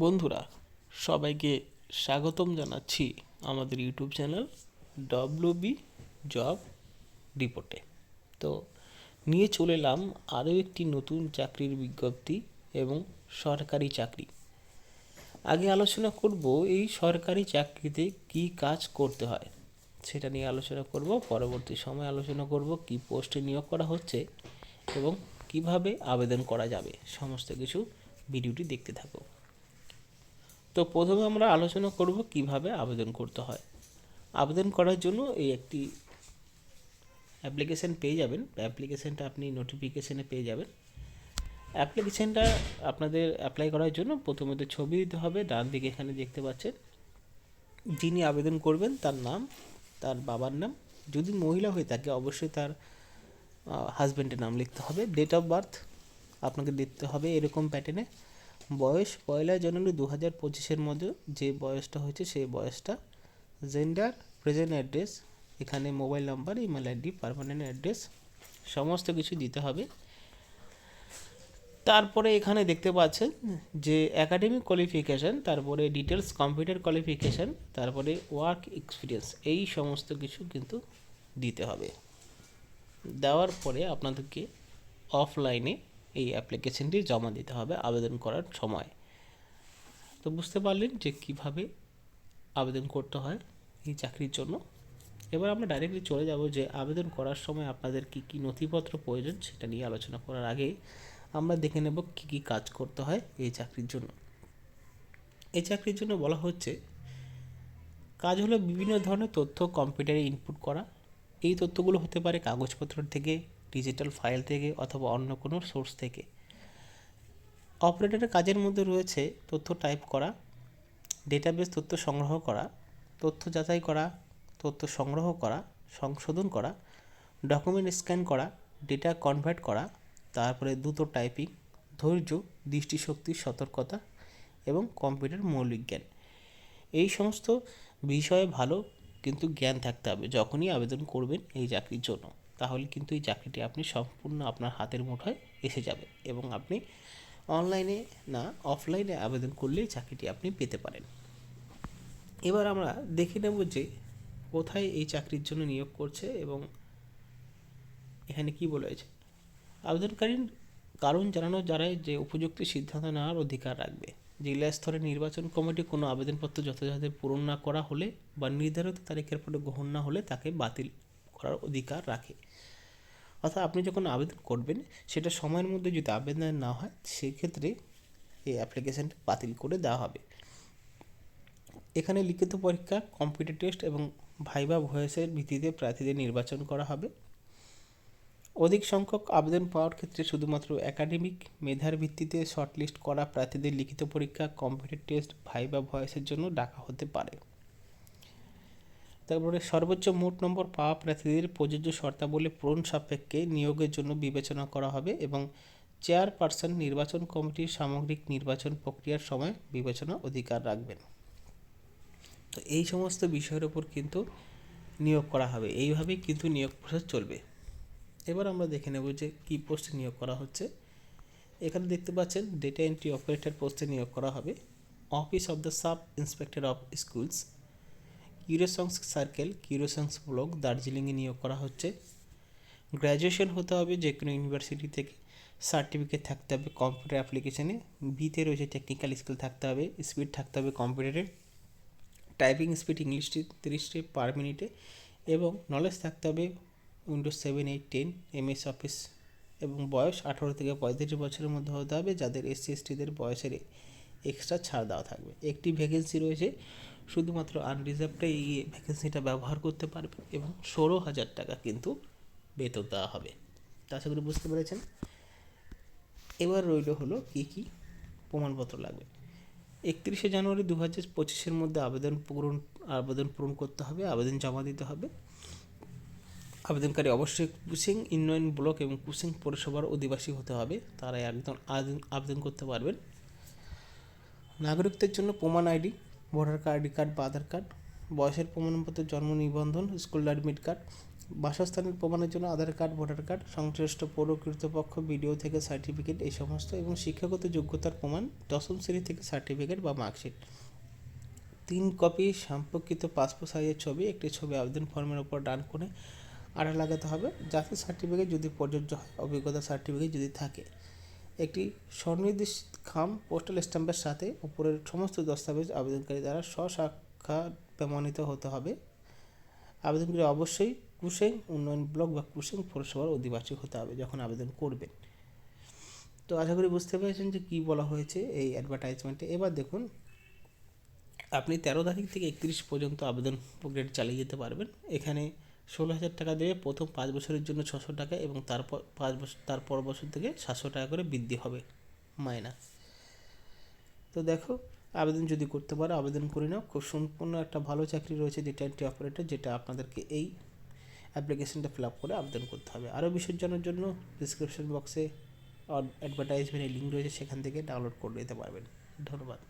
বন্ধুরা, সবাইকে স্বাগতম জানাচ্ছি আমাদের ইউটিউব চ্যানেল ডব্লিউবি জব রিপোর্টে। তো নিয়ে চলে এলাম আরও একটি নতুন চাকরির বিজ্ঞপ্তি এবং সরকারি চাকরি। আগে আলোচনা করব এই সরকারি চাকরিতে কি কাজ করতে হয়, সেটা নিয়ে আলোচনা করব, পরবর্তী সময় আলোচনা করব কি পোস্টে নিয়োগ করা হচ্ছে এবং কীভাবে আবেদন করা যাবে, সমস্ত কিছু ভিডিওটি দেখতে থাকো। তো প্রথমে আমরা আলোচনা করব কীভাবে আবেদন করতে হয়। আবেদন করার জন্য এই একটি অ্যাপ্লিকেশন পেয়ে যাবেন। অ্যাপ্লিকেশানটা আপনি নোটিফিকেশনে পেয়ে যাবেন। অ্যাপ্লিকেশানটা আপনাদের অ্যাপ্লাই করার জন্য প্রথমত ছবি দিতে হবে। ডান দিকে এখানে দেখতে পাচ্ছেন, যিনি আবেদন করবেন তার নাম, তার বাবার নাম। যদি মহিলা হয়ে থাকে অবশ্যই তার হাজব্যান্ডের নাম লিখতে হবে। ডেট অফ বার্থ আপনাকে দিতে হবে এরকম প্যাটার্নে বয়স পয়লা জানুয়ারি দু হাজার পঁচিশের মধ্যে যে বয়সটা হয়েছে সেই বয়সটা জেন্ডার প্রেজেন্ট অ্যাড্রেস এখানে mobile number email ID permanent address সমস্ত কিছু দিতে হবে। তারপরে এখানে দেখতে পাচ্ছেন যে একাডেমিক কোয়ালিফিকেশান তারপরে ডিটেলস কম্পিউটার কোয়ালিফিকেশান তারপরে ওয়ার্ক এক্সপিরিয়েন্স এই সমস্ত কিছু কিন্তু দিতে হবে। দেওয়ার পরে আপনাদেরকে অফলাইনে এই অ্যাপ্লিকেশনটি জমা দিতে হবে আবেদন করার সময়। তো বুঝতে পারলেন যে কীভাবে আবেদন করতে হয় এই চাকরির জন্য। এবার আমরা ডাইরেক্টলি চলে যাব যে আবেদন করার সময় আপনাদের কী কী নথিপত্র প্রয়োজন সেটা নিয়ে আলোচনা করার আগে আমরা দেখে নেব কী কী কাজ করতে হয় এই চাকরির জন্য। এই চাকরির জন্য বলা হচ্ছে, কাজ হলো বিভিন্ন ধরনের তথ্য কম্পিউটারে ইনপুট করা। এই তথ্যগুলো হতে পারে কাগজপত্র থেকে ডিজিটাল ফাইল থেকে অথবা অন্য কোনো সোর্স থেকে। অপারেটরের কাজের মধ্যে রয়েছে তথ্য টাইপ করা ডেটাবেস তথ্য সংগ্রহ করা, তথ্য যাচাই করা, তথ্য সংগ্রহ করা, সংশোধন করা ডকুমেন্ট স্ক্যান করা ডেটা কনভার্ট করা, তারপরে দ্রুত টাইপিং ধৈর্য, দৃষ্টিশক্তি, সতর্কতা এবং কম্পিউটার মৌলিক জ্ঞান। এই সমস্ত বিষয়ে ভালো কিন্তু জ্ঞান থাকতে হবে। যখনই আবেদন করবেন এই চাকরির জন্য। তাহলে কিন্তু এই চাকরিটি আপনি সম্পূর্ণ আপনার হাতের মুঠোয় এসে যাবে এবং আপনি অনলাইনে না, অফলাইনে আবেদন করলে চাকরিটি আপনি পেতে পারেন। এবার আমরা দেখে নেব যে কোথায় এই চাকরির জন্য নিয়োগ করছে এবং এখানে কি বলেছে আবেদনকারীর কারণ জানানো যারাই যে উপযুক্ত সিদ্ধান্ত নেওয়ার অধিকার রাখবে। জেলা স্তরে নির্বাচন কমিটি কোনো আবেদনপত্র যথাযথ পূরণ না করা হলে বা নির্ধারিত তারিখের পরে গ্রহণ না হলে তাকে বাতিল করার অধিকার রাখে। অর্থাৎ আপনি যখন আবেদন করবেন, সেটা সময়ের মধ্যে যদি আবেদন না হয়, সেক্ষেত্রে এই অ্যাপ্লিকেশানটা বাতিল করে দেওয়া হবে। এখানে লিখিত পরীক্ষা কম্পিউটার টেস্ট এবং ভাইবা ভয়েসের ভিত্তিতে প্রার্থীদের নির্বাচন করা হবে। অধিক সংখ্যক আবেদন পাওয়ার ক্ষেত্রে শুধুমাত্র একাডেমিক মেধার ভিত্তিতে শর্টলিস্ট করা প্রার্থীদের লিখিত পরীক্ষা কম্পিউটার টেস্ট ভাইবা ভয়েসের জন্য ডাকা হতে পারে। তারপরে সর্বোচ্চ মোট নম্বর পাওয়া প্রার্থীদের প্রযোজ্য শর্তাবলী পূরণ সাপেক্ষে নিয়োগের জন্য বিবেচনা করা হবে এবং চেয়ারপারসন নির্বাচন কমিটির সামগ্রিক নির্বাচন প্রক্রিয়ার সময় বিবেচনা অধিকার রাখবেন। তো এই সমস্ত বিষয়ের ওপর কিন্তু নিয়োগ করা হবে। এইভাবেই কিন্তু নিয়োগ প্রসেস চলবে। এবার আমরা দেখে নেব যে কী পোস্টে নিয়োগ করা হচ্ছে। এখানে দেখতে পাচ্ছেন ডেটা এন্ট্রি অপারেটর পোস্টে নিয়োগ করা হবে। Office of the sub inspector of schools Kurseong circle Kurseong block দার্জিলিংয়ে নিয়োগ করা হচ্ছে। গ্র্যাজুয়েশন হতে হবে যে কোনো ইউনিভার্সিটি থেকে। সার্টিফিকেট থাকতে হবে কম্পিউটার অ্যাপ্লিকেশনে। বিতে রয়েছে টেকনিক্যাল স্কিল থাকতে হবে স্পিড থাকতে হবে কম্পিউটারে টাইপিং স্পিড ইংলিশটি তিরিশটি পার মিনিটে এবং নলেজ থাকতে হবে Windows seven eight ten MS Office এবং বয়স আঠারো থেকে পঁয়ত্রিশ বছরের মধ্যে হতে হবে যাদের এসসি এসটিদের বয়সের এক্সট্রা ছাড় দেওয়া থাকবে। একটি ভ্যাকেন্সি রয়েছে, শুধুমাত্র আনরিজার্ভটা এই ভ্যাকেন্সিটা ব্যবহার করতে পারবে এবং ষোলো হাজার টাকা কিন্তু বেতন দেওয়া হবে। তা আশা করি বুঝতে পেরেছেন। এবার রইল হলো কী কী প্রমাণপত্র লাগবে। একত্রিশে জানুয়ারি দু হাজার পঁচিশের মধ্যে আবেদন পূরণ আবেদন পূরণ করতে হবে, আবেদন জমা দিতে হবে। আবেদনকারী অবশ্যই কুসিং ইউনিয়ন ব্লক এবং কুসিং পৌরসভার অধিবাসী হতে হবে। তারা একদম আবেদন করতে পারবেন। নাগরিকদের জন্য প্রমাণ আইডি, ভোটার আইডি কার্ড বা আধার কার্ড, বয়সের প্রমাণপত্র জন্ম নিবন্ধন, স্কুল অ্যাডমিট কার্ড, বাসস্থানের প্রমাণের জন্য আধার কার্ড, ভোটার কার্ড, সংশ্লিষ্ট পৌর কর্তৃপক্ষ বিডিও থেকে সার্টিফিকেট, এই সমস্ত এবং শিক্ষাগত যোগ্যতার প্রমাণ, দশম শ্রেণি থেকে সার্টিফিকেট বা মার্কশিট। তিন কপি সম্পর্কিত পাসপোর্ট সাইজের ছবি, একটি ছবি আবেদন ফর্মের উপর ডান করে আড়া লাগাতে হবে, যাতে সার্টিফিকেট যদি প্রযোজ্য হয় অভিজ্ঞতা সার্টিফিকেট যদি থাকে। একটি স্বনির্দিষ্ট খাম পোস্টাল স্ট্যাম্পের সাথে উপরের সমস্ত দস্তাবেজ আবেদনকারী দ্বারা স্বশাখা প্রমাণিত হতে হবে। আবেদনকারী অবশ্যই কুশেং উন্নয়ন ব্লক বা কুশেং পৌরসভার অধিবাসী হতে হবে যখন আবেদন করবেন। তো আশা করি বুঝতে পেরেছেন যে কী বলা হয়েছে এই অ্যাডভার্টাইজমেন্টে। এবার দেখুন, আপনি তেরো তারিখ থেকে একত্রিশ পর্যন্ত আবেদন প্রক্রিয়া চালিয়ে যেতে পারবেন। এখানে ষোলো হাজার টাকা দিয়ে প্রথম পাঁচ বছরের জন্য ছশো টাকা এবং তারপর পাঁচ বছর তারপর বছর থেকে সাতশো টাকা করে বৃদ্ধি হবে মায়না তো দেখো, আবেদন যদি করতে পারো, আবেদন করে নাও। খুব সম্পূর্ণ একটা ভালো চাকরি রয়েছে ডেটা এন্ট্রি অপারেটর, যেটা আপনাদেরকে এই অ্যাপ্লিকেশনটা ফিল আপ করে আবেদন করতে হবে। আরও বিশেষ জানার জন্য ডিসক্রিপশন বক্সে অ্যাডভার্টাইজমেন্টের লিঙ্ক রয়েছে, সেখান থেকে ডাউনলোড করে নিতে পারবেন। ধন্যবাদ।